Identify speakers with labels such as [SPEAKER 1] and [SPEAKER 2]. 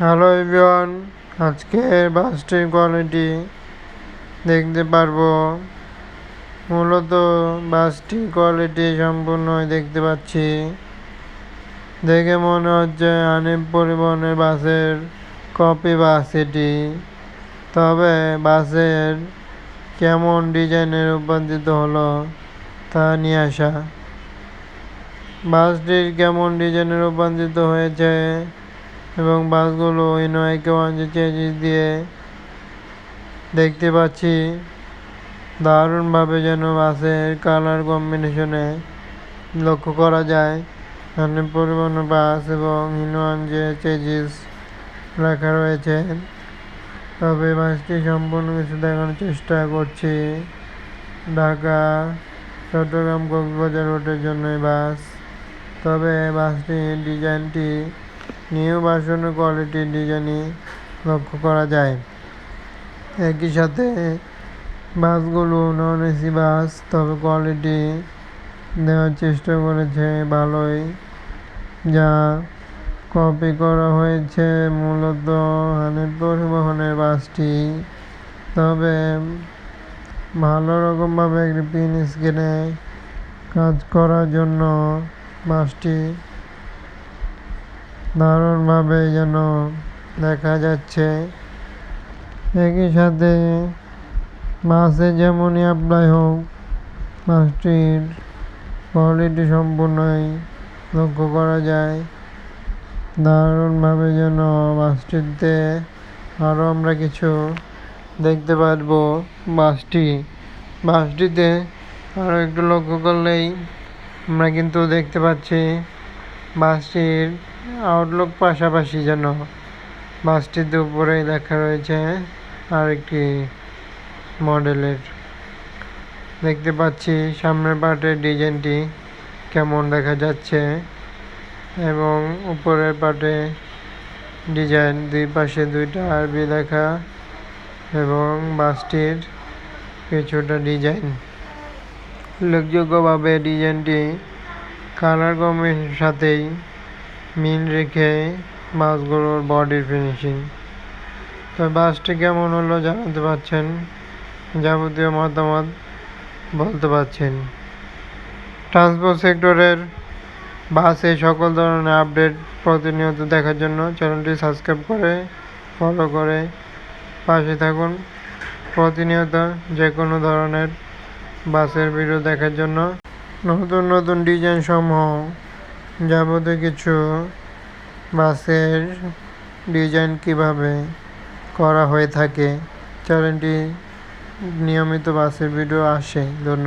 [SPEAKER 1] Hello everyone, আজকে বাসটির quality দেখতে পারব। মূলত বাসটির কোয়ালিটি সম্পূর্ণই দেখতে পাচ্ছি। দেখে মনে হচ্ছে আনিম পরিবহনের বাসের কপি বাস এটি তবে বাসের কেমন ডিজাইনের রূপান্তরিত হলো তা নিয়ে আসা। বাসটির কেমন ডিজাইনে রূপান্তরিত হয়েছে এবং বাসগুলো ইনোয়াইকে ওয়ান দিয়ে দেখতে পাচ্ছি। দারুণভাবে যেন বাসের কালার কম্বিনেশনে লক্ষ্য করা যায়। এখানে পরিবহন বাস এবং ইনোয়ান যে চেঞ্জিস লেখা রয়েছে। তবে বাসটি সম্পূর্ণ কিছু দেখানোর চেষ্টা করছি। ঢাকা, চট্টগ্রাম কক্সবাজার রোডের জন্য বাস। তবে বাসটির ডিজাইনটি নিউ ভার্সনের কোয়ালিটির ডিজাইনই লক্ষ্য করা যায়। একই সাথে বাসগুলো নন এসি বাস, তবে কোয়ালিটি দেওয়ার চেষ্টা করেছে ভালোই। যা কপি করা হয়েছে মূলত হানিফ পরিবহনের বাসটি। তবে ভালো রকমভাবে একটি পিন স্ক্রিনে কাজ করার জন্য বাসটি দারুণভাবে যেন দেখা যাচ্ছে। একই সাথে বাসে যেমনই অ্যাপ্লাই হোক, বাসটির কোয়ালিটি সম্পূর্ণই লক্ষ্য করা যায়। দারুণভাবে যেন বাসটিতে আরও আমরা কিছু দেখতে পারব। বাসটি, বাসটিতে আরও একটু লক্ষ্য করলেই আমরা কিন্তু দেখতে পাচ্ছি বাসটির আউটলুক পাশাপাশি যেন বাসটির উপরে লেখা রয়েছে আরেকটি মডেলের। দেখতে পাচ্ছি সামনের পার্টের ডিজাইনটি কেমন দেখা যাচ্ছে এবং উপরের পার্টে ডিজাইন দুই পাশে দুইটা আরবি লেখা এবং বাসটির কিছুটা ডিজাইন। উল্লেখযোগ্যভাবে ডিজাইনটি কালার কম্বিনেশনের সাথেই মিল রেখে বাসগুলোর বডির ফিনিশিং। তো বাসটি কেমন হলো জানাতে পারছেন? যাবতীয় মতামত বলতে পারছেন। ট্রান্সপোর্ট সেক্টরের বাসে সকল ধরনের আপডেট প্রতিনিয়ত দেখার জন্য চ্যানেলটি সাবস্ক্রাইব করে, ফলো করে পাশে থাকুন। প্রতিনিয়ত যে কোনো ধরনের বাসের ভিডিও দেখার জন্য নতুন নতুন ডিজাইন সমূহ, যাবতীয় কিছু বাসের ডিজাইন কীভাবে করা হয়ে থাকে চ্যানেলটি নিয়মিত বাসের ভিডিও আসে। ধন্যবাদ।